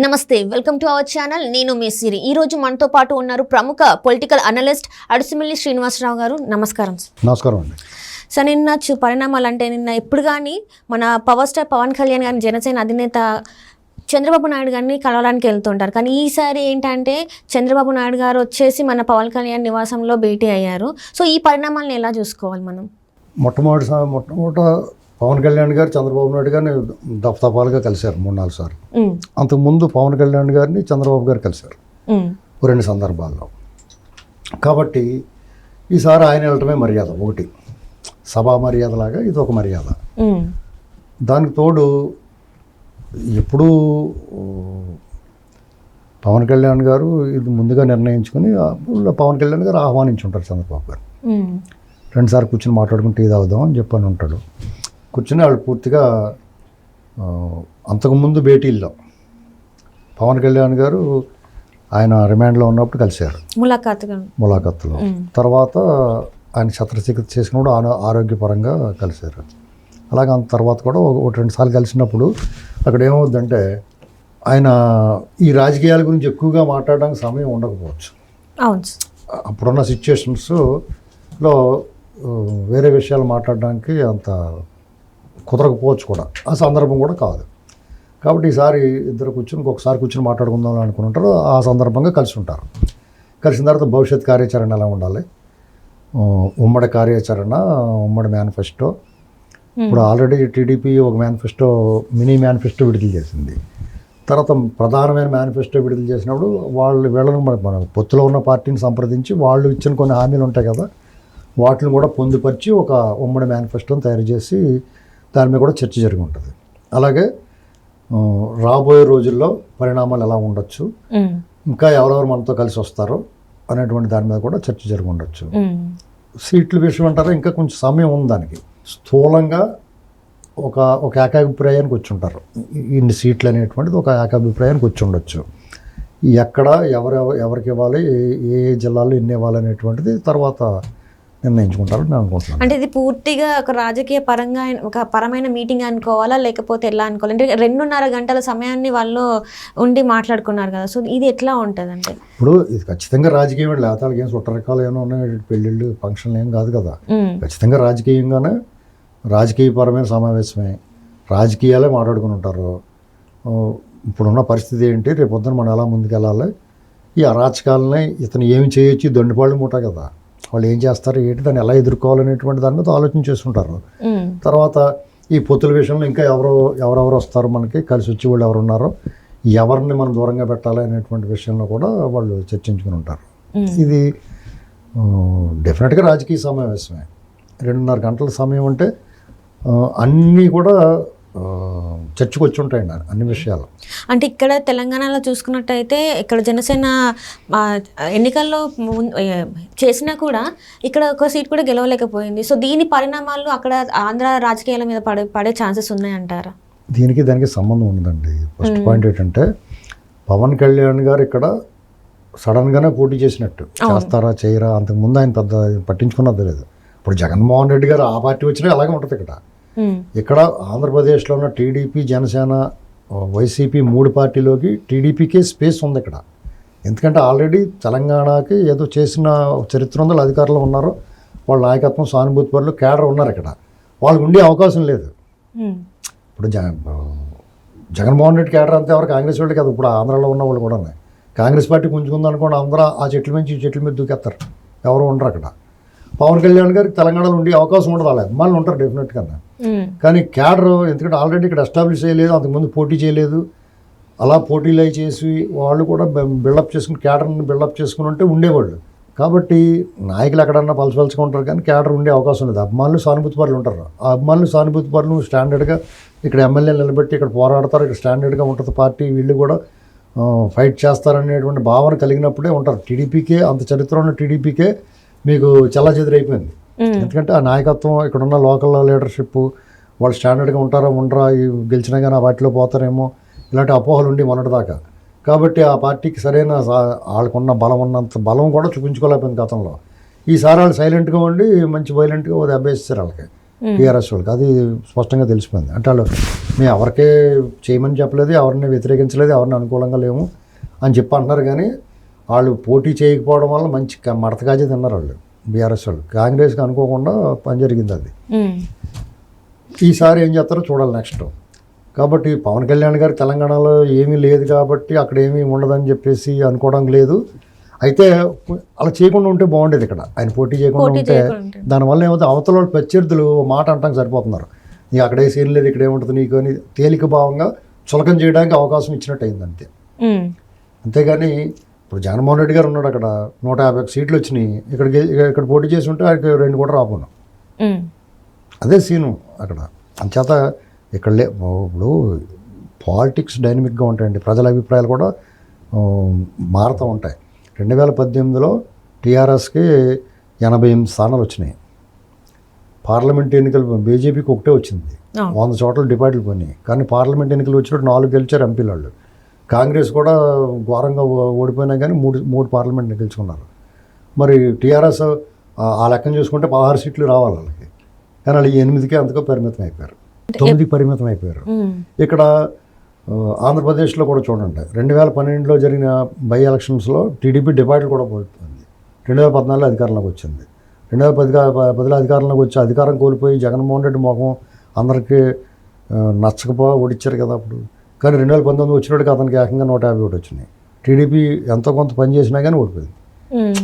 నమస్తే welcome to our channel. నేను మీ సిరి. ఈ రోజు మనతో పాటు ఉన్నారు ప్రముఖ పొలిటికల్ అనలిస్ట్ అడుసుమిల్లి శ్రీనివాసరావు గారు. నమస్కారం సార్. నమస్కారం అండి. సార్ నిన్న చు పరిణామాలు అంటే నిన్న ఎప్పుడు కానీ మన పవర్ స్టార్ పవన్ కళ్యాణ్ గారిని జనసేన అధినేత చంద్రబాబు నాయుడు గారిని కలవడానికి వెళ్తుంటారు. కానీ ఈసారి ఏంటంటే చంద్రబాబు నాయుడు గారు వచ్చేసి మన పవన్ కళ్యాణ్ నివాసంలో భేటీ అయ్యారు. సో ఈ పరిణామాలను ఎలా చూసుకోవాలి మనం? మొట్టమొదటి సా- మొట్టమొదట పవన్ కళ్యాణ్ గారు చంద్రబాబు నాయుడు గారిని దఫదఫాలుగా కలిశారు మూడు నాలుగు సార్లు. అంతకుముందు పవన్ కళ్యాణ్ గారిని చంద్రబాబు గారు కలిశారు. రెండు సందర్భాల్లో. కాబట్టి ఈసారి ఆయన వెళ్ళటమే మర్యాద ఒకటి. సభా మర్యాదలాగా ఇది ఒక మర్యాద. దానికి తోడు ఎప్పుడూ పవన్ కళ్యాణ్ గారు ఇది ముందుగా నిర్ణయించుకుని పవన్ కళ్యాణ్ గారు ఆహ్వానించుంటారు చంద్రబాబు గారు. రెండుసార్లు కూర్చొని మాట్లాడుకుని టీ తాగుదాం అని చెప్పని ఉంటాడు. కూర్చొని వాళ్ళు పూర్తిగా అంతకుముందు భేటీల్లో పవన్ కళ్యాణ్ గారు ఆయన రిమాండ్లో ఉన్నప్పుడు కలిశారు. ములాఖాతుగా. ములాఖత్తులో ఉమ్, తర్వాత ఆయన శస్త్రచికిత్స చేసినప్పుడు ఆన ఆరోగ్యపరంగా కలిశారు. అలాగే అంత తర్వాత కూడా ఒక ఒకటి రెండు సార్లు కలిసినప్పుడు అక్కడ ఏమవుద్దంటే ఆయన ఈ రాజకీయాల గురించి ఎక్కువగా మాట్లాడడానికి సమయం ఉండకపోవచ్చు. అప్పుడున్న సిచ్యుయేషన్స్లో వేరే విషయాలు మాట్లాడడానికి అంత కుదరకపోవచ్చు కూడా. ఆ సందర్భం కూడా కాదు. కాబట్టి ఈసారి ఇద్దరు కూర్చొని ఒకసారి కూర్చొని మాట్లాడుకుందాం అని అనుకుని ఉంటారు. ఆ సందర్భంగా కలిసి ఉంటారు. కలిసిన తర్వాత భవిష్యత్ కార్యాచరణ ఎలా ఉండాలి? ఉమ్మడి కార్యాచరణ ఉమ్మడి మేనిఫెస్టో. ఇప్పుడు ఆల్రెడీ టీడీపీ ఒక మేనిఫెస్టో మినీ మేనిఫెస్టో విడుదల చేసింది. తర్వాత ప్రధానమైన మేనిఫెస్టో విడుదల చేసినప్పుడు వాళ్ళు వీళ్ళను మన మన పొత్తులో ఉన్న పార్టీని సంప్రదించి వాళ్ళు ఇచ్చిన కొన్ని హామీలు ఉంటాయి కదా వాటిని కూడా పొందుపరిచి ఒక ఉమ్మడి మేనిఫెస్టోని తయారు చేసి దాని మీద కూడా చర్చ జరిగి ఉంటుంది. అలాగే రాబోయే రోజుల్లో పరిణామాలు ఎలా ఉండొచ్చు ఇంకా ఎవరెవరు మనతో కలిసి వస్తారో అనేటువంటి దాని మీద కూడా చర్చ జరిగి ఉండొచ్చు. సీట్ల విషయం అంటారా ఇంకా కొంచెం సమయం ఉంది దానికి. స్థూలంగా ఒక ఒక ఏకాభిప్రాయానికి వచ్చి ఉంటారు ఇన్ని సీట్లు అనేటువంటిది ఒక ఏకాభిప్రాయానికి వచ్చి ఉండొచ్చు ఎక్కడ ఎవరు ఎవరికి ఇవ్వాలి ఏ- ఏ ఏ జిల్లాలో ఎన్ని ఇవ్వాలి అనేటువంటిది తర్వాత నిర్ణయించుకుంటారని నేను అనుకుంటున్నాను. అంటే ఇది పూర్తిగా ఒక రాజకీయ పరంగా ఒక పరమైన మీటింగ్ అనుకోవాలా? లేకపోతే ఎలా అనుకోవాలి? అంటే రెండున్నర గంటల సమయాన్ని వాళ్ళు ఉండి మాట్లాడుకున్నారు కదా. సో ఇది ఎట్లా ఉంటుంది అంటే ఇప్పుడు ఇది ఖచ్చితంగా రాజకీయం లేతాలకి ఏం చుట్టరకాలు ఏమైనా ఉన్నాయి? పెళ్ళిళ్ళు ఫంక్షన్లు ఏం కాదు కదా. ఖచ్చితంగా రాజకీయంగానే రాజకీయపరమైన సమావేశమే. రాజకీయాలే మాట్లాడుకుని ఉంటారు. ఇప్పుడున్న పరిస్థితి ఏంటి? రేపు పొద్దున మనం ఎలా ముందుకెళ్ళాలి? ఈ అరాచకాలని ఇతను ఏమి చేయొచ్చు? దొండిపాళ్ళు మూట కదా. వాళ్ళు ఏం చేస్తారు ఏంటి దాన్ని ఎలా ఎదుర్కోవాలనేటువంటి దాని మీద ఆలోచన చేస్తుంటారు తర్వాత ఈ పొత్తుల విషయంలో ఇంకా ఎవరో ఎవరెవరు వస్తారు మనకి కలిసి వచ్చి వాళ్ళు ఎవరు ఉన్నారో ఎవరిని మనం దూరంగా పెట్టాలి అనేటువంటి విషయంలో కూడా వాళ్ళు చర్చించుకుని ఉంటారు. ఇది డెఫినెట్గా రాజకీయ సమావేశమే. రెండున్నర గంటల సమయం అంటే అన్నీ కూడా చర్చకు వచ్చి ఉంటాయండి అన్ని విషయాలు. అంటే ఇక్కడ తెలంగాణలో చూసుకున్నట్టయితే ఇక్కడ జనసేన ఎన్నికల్లో చేసినా కూడా ఇక్కడ ఒక సీట్ కూడా గెలవలేకపోయింది. సో దీని పరిణామాలు అక్కడ ఆంధ్ర రాజకీయాల మీద పడే పడే ఛాన్సెస్ ఉన్నాయంటారా? దీనికి దానికి సంబంధం ఉండదండి. ఫస్ట్ పాయింట్ ఏంటంటే పవన్ కళ్యాణ్ గారు ఇక్కడ సడన్గానే పోటీ చేసినట్టు. చేస్తారా చేయరా అంతకుముందు ఆయన పెద్ద పట్టించుకున్నది లేదు. ఇప్పుడు జగన్మోహన్ రెడ్డి గారు ఆ పార్టీ వచ్చినా అలాగే ఉంటుంది ఇక్కడ. ఇక్కడ ఆంధ్రప్రదేశ్లో ఉన్న టీడీపీ జనసేన వైసీపీ మూడు పార్టీలోకి టీడీపీకే స్పేస్ ఉంది ఇక్కడ. ఎందుకంటే ఆల్రెడీ తెలంగాణకి ఏదో చేసిన చరిత్ర ఉందో అధికారులు ఉన్నారు వాళ్ళ నాయకత్వం సానుభూతి పరులు కేడర్ ఉన్నారు ఇక్కడ. వాళ్ళకు ఉండే అవకాశం లేదు. ఉమ్, ఇప్పుడు జగన్ జగన్మోహన్ రెడ్డి కేడర్ అంతా ఎవరు కాంగ్రెస్ వాళ్ళు కదా ఇప్పుడు ఆంధ్రాలో ఉన్న వాళ్ళు కూడా ఉన్నాయి. కాంగ్రెస్ పార్టీ పుంజుకుంది అనుకోండి అందరూ ఆ చెట్ల నుంచి ఈ చెట్ల మీద దూకేస్తారు ఎవరు ఉండరు అక్కడ. పవన్ కళ్యాణ్ గారికి తెలంగాణలో ఉండే అవకాశం ఉండదు వాళ్ళ అభిమానులు ఉంటారు డెఫినెట్గా ఉమ్, కానీ క్యాడర్ ఎందుకంటే ఆల్రెడీ ఇక్కడ ఎస్టాబ్లిష్ చేయలేదు అంతకుముందు పోటీ చేయలేదు. అలా పోటీలు అయి చేసి వాళ్ళు కూడా బిల్డప్ చేసుకుని క్యాడర్ని బిల్డప్ చేసుకుని ఉంటే ఉండేవాళ్ళు. కాబట్టి నాయకులు ఎక్కడన్నా పలసపలుచుకుంటారు ఉంటారు కానీ క్యాడర్ ఉండే అవకాశం లేదు అభిమానులు సానుభూతి పరులు ఉంటారు. ఆ అభిమానులు సానుభూతి పరులు స్టాండర్డ్గా ఇక్కడ ఎమ్మెల్యేలు నిలబెట్టి ఇక్కడ పోరాడతారు. ఇక్కడ స్టాండర్డ్గా ఉంటుంది పార్టీ. వీళ్ళు కూడా ఫైట్ చేస్తారనేటువంటి భావన కలిగినప్పుడే ఉంటారు. టీడీపీకే అంత చరిత్ర ఉన్న టీడీపీకే మీకు చెల్లాచెదురైపోయింది ఉమ్, ఎందుకంటే ఆ నాయకత్వం ఇక్కడ ఉన్న లోకల్ లీడర్షిప్ వాళ్ళు స్టాండర్డ్గా ఉంటారా ఉండరా ఈ గెలిచినా కానీ ఆ పార్టీలో పోతారేమో ఇలాంటి అపోహలు ఉండి మొన్నటిదాకా. కాబట్టి ఆ పార్టీకి సరైన వాళ్ళకున్న బలం ఉన్నంత బలం కూడా చూపించుకోలేకపోయింది గతంలో. ఈసారి వాళ్ళు సైలెంట్గా ఉండి మంచి వైలెంట్గా దెబ్బేస్తారు వాళ్ళకి. టీఆర్ఎస్ వాళ్ళకి. అది స్పష్టంగా తెలిసిపోయింది. అంటే వాళ్ళు మేము ఎవరికే చేయమని చెప్పలేదు ఎవరిని వ్యతిరేకించలేదు ఎవరిని అనుకూలంగా లేము అని చెప్పి అంటున్నారు కానీ వాళ్ళు పోటీ చేయకపోవడం వల్ల మంచి మడత కాజీ తిన్నారు వాళ్ళు బీఆర్ఎస్ వాళ్ళు. కాంగ్రెస్కి అనుకోకుండా పని జరిగింది అది. ఈసారి ఏం చేస్తారో చూడాలి నెక్స్ట్. కాబట్టి పవన్ కళ్యాణ్ గారు తెలంగాణలో ఏమీ లేదు కాబట్టి అక్కడ ఏమీ ఉండదని చెప్పేసి అనుకోవడం లేదు. అయితే అలా చేయకుండా ఉంటే బాగుండేది ఇక్కడ. ఆయన పోటీ చేయకుండా ఉంటే. దానివల్ల ఏమవుతుంది? అవతల ప్రత్యర్థులు మాట అంటానికి సరిపోతున్నారు. నీకు అక్కడే సీన్ లేదు ఇక్కడ ఏముంటుంది నీకు అని తేలిక భావంగా చులకం చేయడానికి అవకాశం ఇచ్చినట్టు అయింది అంతే. అంతేగాని ఇప్పుడు జగన్మోహన్ రెడ్డి గారు ఉన్నాడు అక్కడ. నూట యాభై ఒక్క సీట్లు వచ్చినాయి. ఇక్కడ ఇక్కడ పోటీ చేసి ఉంటే ఆయనకి రెండు కూడా రాపోను. అదే సీను అక్కడ. అంచేత ఇక్కడ లే ఇప్పుడు పాలిటిక్స్ డైనమిక్గా ఉంటాయండి. ప్రజల అభిప్రాయాలు కూడా మారుతూ ఉంటాయి. రెండు వేల పద్దెనిమిదిలో టీఆర్ఎస్కి ఎనభై ఎనిమిది స్థానాలు వచ్చినాయి. పార్లమెంట్ ఎన్నికలు బీజేపీకి ఒకటే వచ్చింది. వంద చోట్ల డిపాజిట్లు పోయినాయి. కానీ పార్లమెంట్ ఎన్నికలు వచ్చినప్పుడు నాలుగు గెలిచారు ఎంపీలు వాళ్ళు. కాంగ్రెస్ కూడా ఘోరంగా ఓడిపోయినా కానీ మూడు మూడు పార్లమెంట్ గెలుచుకున్నారు మరి టీఆర్ఎస్ ఆ లెక్కన చూసుకుంటే పదహారు సీట్లు రావాలి వాళ్ళకి. కానీ వాళ్ళు ఎనిమిదికి అంతగా పరిమితం అయిపోయారు. తొమ్మిదికి పరిమితం అయిపోయారు. ఇక్కడ ఆంధ్రప్రదేశ్లో కూడా చూడండి రెండు వేల పన్నెండులో జరిగిన బై ఎలక్షన్స్లో టీడీపీ డిపాజిట్ కూడా పోతుంది. రెండు వేల పద్నాలుగులో అధికారంలోకి వచ్చింది. రెండు వేల పది పదిలో అధికారంలోకి వచ్చి అధికారం కోల్పోయి జగన్మోహన్ రెడ్డి మొఖం అందరికీ నచ్చకపో ఓడిచ్చారు కదా అప్పుడు. కానీ రెండు వేల పంతొమ్మిది వచ్చినప్పటికి అతనికి ఏకంగా నూట యాభై ఒకటి వచ్చినాయి. టీడీపీ ఎంతో కొంత పని చేసినా కానీ ఓడిపోయింది.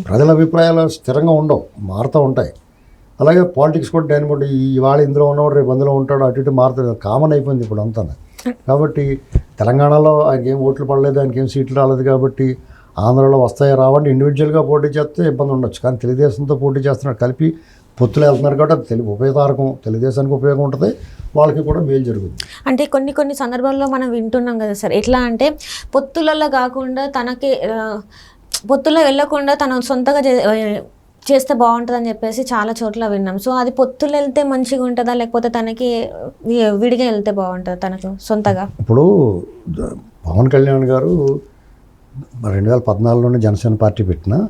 ప్రజల అభిప్రాయాలు స్థిరంగా ఉండవు మారుతూ ఉంటాయి. అలాగే పాలిటిక్స్ కూడా డైనమిక్ ఇవాళ ఇందులో ఉన్నవాడు రేపు అందులో ఉంటాడు అటు ఇటు మారుతుంది కామన్ అయిపోయింది ఇప్పుడు అంతా కాబట్టి తెలంగాణలో ఆయనకి ఏం ఓట్లు పడలేదు ఆయనకి ఏం సీట్లు రాలేదు కాబట్టి ఆంధ్రలో వస్తాయా రావండి ఇండివిజువల్గా పోటీ చేస్తే ఇబ్బంది ఉండొచ్చు. కానీ తెలుగుదేశంతో పోటీ చేస్తున్నారు కలిపి పొత్తులు వెళ్తున్నారు కాబట్టి అది తెలుగు ఉపయోగకారకం తెలుగుదేశానికి ఉపయోగం ఉంటుంది. వాళ్ళకి కూడా మేలు జరుగుతుంది అంటే కొన్ని కొన్ని సందర్భాల్లో మనం వింటున్నాం కదా సార్. ఎట్లా అంటే పొత్తులలో కాకుండా తనకి ఆ, పొత్తులో వెళ్ళకుండా తను సొంతగా చేస్తే బాగుంటుంది అని చెప్పేసి చాలా చోట్ల విన్నాం. సో అది పొత్తులు వెళ్తే మంచిగా ఉంటుందా? లేకపోతే తనకి విడిగా వెళ్తే బాగుంటుందా తనకు సొంతగా? ఇప్పుడు పవన్ కళ్యాణ్ గారు రెండు వేల పద్నాలుగులోనే జనసేన పార్టీ పెట్టిన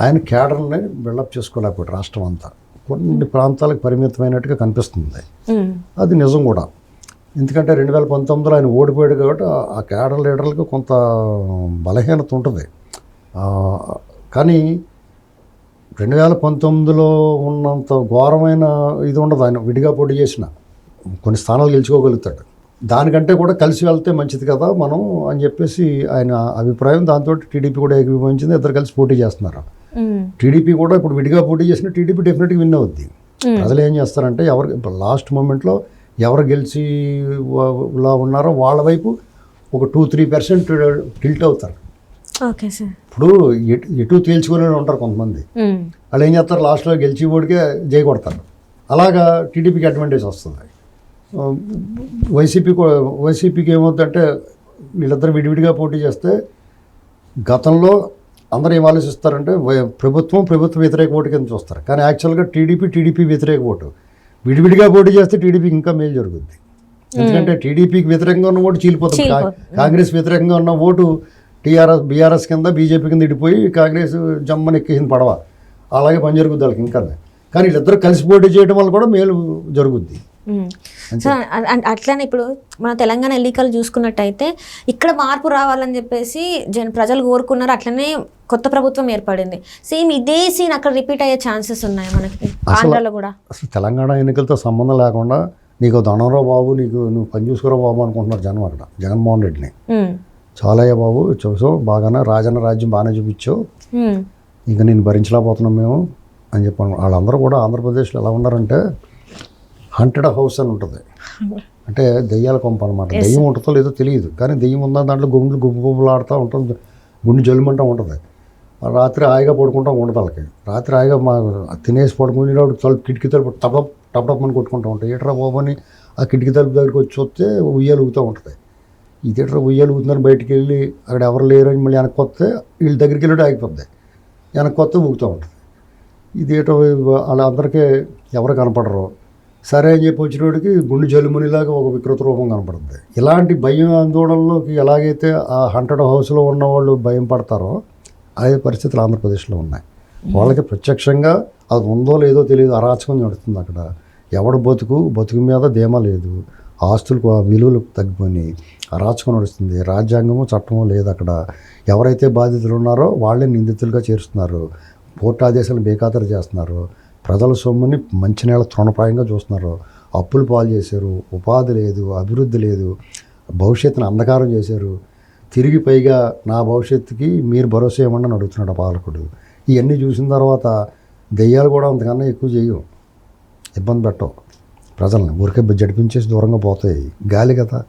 ఆయన కేడర్ని బిల్డప్ చేసుకోలేకపోయాడు రాష్ట్రం అంతా. కొన్ని ప్రాంతాలకు పరిమితమైనట్టుగా కనిపిస్తుంది. అది నిజం కూడా. ఎందుకంటే రెండు వేల పంతొమ్మిదిలో ఆయన ఓడిపోయాడు కాబట్టి ఆ- కేడర్ లీడర్లకు కొంత బలహీనత ఉంటుంది. కానీ రెండు వేల పంతొమ్మిదిలో ఉన్నంత ఘోరమైన ఇది ఉండదు. ఆయన విడిగా పోటీ చేసిన కొన్ని స్థానాలు గెలుచుకోగలుగుతాడు. దానికంటే కూడా కలిసి వెళ్తే మంచిది కదా మనం అని చెప్పేసి ఆయన అభిప్రాయం. దాంతో టీడీపీ కూడా ఏకీభవించింది. ఇద్దరు కలిసి పోటీ చేస్తున్నారు. టీడీపీ కూడా ఇప్పుడు విడిగా పోటీ చేసిన టీడీపీ డెఫినెట్గా విన్ అవుద్ది. ప్రజలు ఏం చేస్తారంటే ఎవరు ఇప్పుడు లాస్ట్ మూమెంట్లో ఎవరు గెలిచి లా ఉన్నారో వాళ్ళ వైపు ఒక టూ త్రీ పర్సెంట్ టిల్ట్ అవుతారు. Okay sir. ఇప్పుడు ఎటు తేల్చుకునే ఉంటారు కొంతమంది. వాళ్ళు ఏం చేస్తారు? లాస్ట్లో గెలిచి ఓడికే జై కొడతారు. అలాగా టీడీపీకి అడ్వాంటేజ్ వస్తుంది. వైసీపీ వైసీపీకి ఏమవుతుందంటే వీళ్ళిద్దరు విడివిడిగా పోటీ చేస్తే గతంలో అందరూ ఏం ఆలోచిస్తారంటే ప్రభుత్వం ప్రభుత్వ వ్యతిరేక ఓటు కింద చూస్తారు. కానీ యాక్చువల్గా టీడీపీ టీడీపీ వ్యతిరేక ఓటు. విడివిడిగా పోటీ చేస్తే టీడీపీకి ఇంకా మేలు జరుగుద్ది. ఎందుకంటే టీడీపీకి వ్యతిరేకంగా ఉన్న ఓటు చీలిపోతుంది. కాంగ్రెస్ వ్యతిరేకంగా ఉన్న ఓటు టీఆర్ఎస్ బీఆర్ఎస్ కింద బీజేపీ కింద ఇడిపోయి కాంగ్రెస్ జమ్మని ఎక్కేసింది పడవ. అలాగే పని జరుగుద్ది వాళ్ళకి ఇంకా. కానీ వీళ్ళిద్దరు కలిసి పోటీ చేయడం వల్ల కూడా మేలు జరుగుద్ది. సో అట్లానే ఇప్పుడు మన తెలంగాణ ఎన్నికలు చూసుకున్నట్టయితే ఇక్కడ మార్పు రావాలని చెప్పేసి జన ప్రజలు కోరుకున్నారు. అట్లనే కొత్త ప్రభుత్వం ఏర్పడింది. సేమ్ ఇదే సీన్ అక్కడ రిపీట్ అయ్యే ఛాన్సెస్ ఉన్నాయి మనకి. ఆంధ్రాలో కూడా. అసలు తెలంగాణ ఎన్నికలతో సంబంధం లేకుండా నీకు దండంరా బాబు నీకు నువ్వు పని చూసుకోరా బాబు అనుకుంటున్నారు జనం అక్కడ. జగన్మోహన్ రెడ్డిని. చాలయ్య బాబు చూసావు బాగానే రాజన్న రాజ్యం బాగానే చూపించావు. ఇంకా నేను భరించలేకపోతున్నాం మేము అని చెప్పాను. వాళ్ళందరూ కూడా ఆంధ్రప్రదేశ్లో ఎలా ఉన్నారంటే హంటెడ్ హౌస్ అని ఉంటుంది. అంటే దెయ్యాల కొంప అనమాట దెయ్యం ఉంటుందో లేదో తెలియదు. కానీ దెయ్యం ఉందా దాంట్లో గుండెలు గుబ్బు గుబ్బులు ఆడుతూ ఉంటుంది గుండె జల్లుమంటూ ఉంటుంది. రాత్రి హాయిగా పడుకుంటా ఉండదు వాళ్ళకి. రాత్రి హాయిగా మా తినేసి పడుకునేటప్పుడు తలుపు కిటికీ తలుపు టపటప్ అని కొట్టుకుంటూ ఉంటాయి. ఏట్రా బాబు అని ఆ కిటికీ తలుపు దగ్గరికి వచ్చి వస్తే ఉయ్యాలు ఊగుతూ ఉంటుంది. ఇదేట్రా ఉయ్యాలు ఊగుతుందని బయటికి వెళ్ళి అక్కడ ఎవరు లేరని మళ్ళీ వెనక్కి వస్తే వీళ్ళ దగ్గరికి వెళ్ళి ఆగిపోద్ది. వెనక్కి వస్తే ఊగుతూ ఉంటుంది. ఇదేటో వాళ్ళందరికీ ఎవరు కనపడరు. సరే అని చెప్పి వచ్చినోడికి గుండె జలుమునిలాగా ఒక వికృత రూపం కనపడుతుంది. ఇలాంటి భయం ఆందోళనలోకి ఎలాగైతే ఆ హండ్రెడ్ హౌస్లో ఉన్న వాళ్ళు భయం పడతారో అదే పరిస్థితులు ఆంధ్రప్రదేశ్లో ఉన్నాయి. వాళ్ళకి ప్రత్యక్షంగా అది ఉందో లేదో తెలియదు. అరాచకం నడుస్తుంది అక్కడ. ఎవడు బతుకు? బతుకు మీద ధీమా లేదు. ఆస్తులకు ఆ విలువలు తగ్గిపోయి అరాచకం నడుస్తుంది. రాజ్యాంగము చట్టము లేదు అక్కడ. ఎవరైతే బాధితులు ఉన్నారో వాళ్ళే నిందితులుగా చేరుస్తున్నారు. కోర్టు ఆదేశాలు బేఖాతరు చేస్తున్నారు. ప్రజల సొమ్ముని మంచినీళ్ళ తృణప్రాయంగా చూస్తున్నారు. అప్పులు పాలు చేశారు ఉపాధి లేదు అభివృద్ధి లేదు భవిష్యత్తును అంధకారం చేశారు. తిరిగి పైగా నా భవిష్యత్తుకి మీరు భరోసా ఇవ్వండి అని అడుగుతున్నాడు ఆ పాలకుడు. ఇవన్నీ చూసిన తర్వాత దెయ్యాలు కూడా అంతకన్నా ఎక్కువ చేయవు. ఇబ్బంది పెట్టవు. ప్రజల్ని ఊరికే జడిపించేసి దూరంగా పోతాయి. గాలి కదా.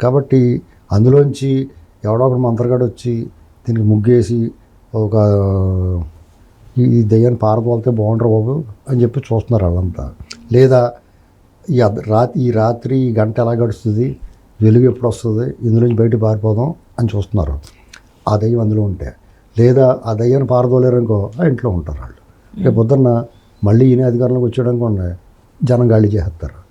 కాబట్టి అందులోంచి ఎవడో ఒకడు మంత్రగాడు వచ్చి దీనికి ముగ్గేసి ఒక ఈ దయ్యాన్ని పారదోలితే బాగుంటారు బాబు అని చెప్పి చూస్తున్నారు వాళ్ళంతా. లేదా ఈ రాత్రి ఈ రాత్రి ఈ గంట ఎలా గడుస్తుంది వెలుగు ఎప్పుడు వస్తుంది ఇందులోంచి బయట పారిపోదాం అని చూస్తున్నారు. ఆ దయ్యం అందులో ఉంటే. లేదా ఆ దయ్యాన్ని పారదోలేరు అనుకో ఆ ఇంట్లో ఉంటారు వాళ్ళు. రేపు పొద్దున్న మళ్ళీ ఈయన అధికారంలోకి వచ్చాడు అనుకోండి జనం గాలి చేస్తారు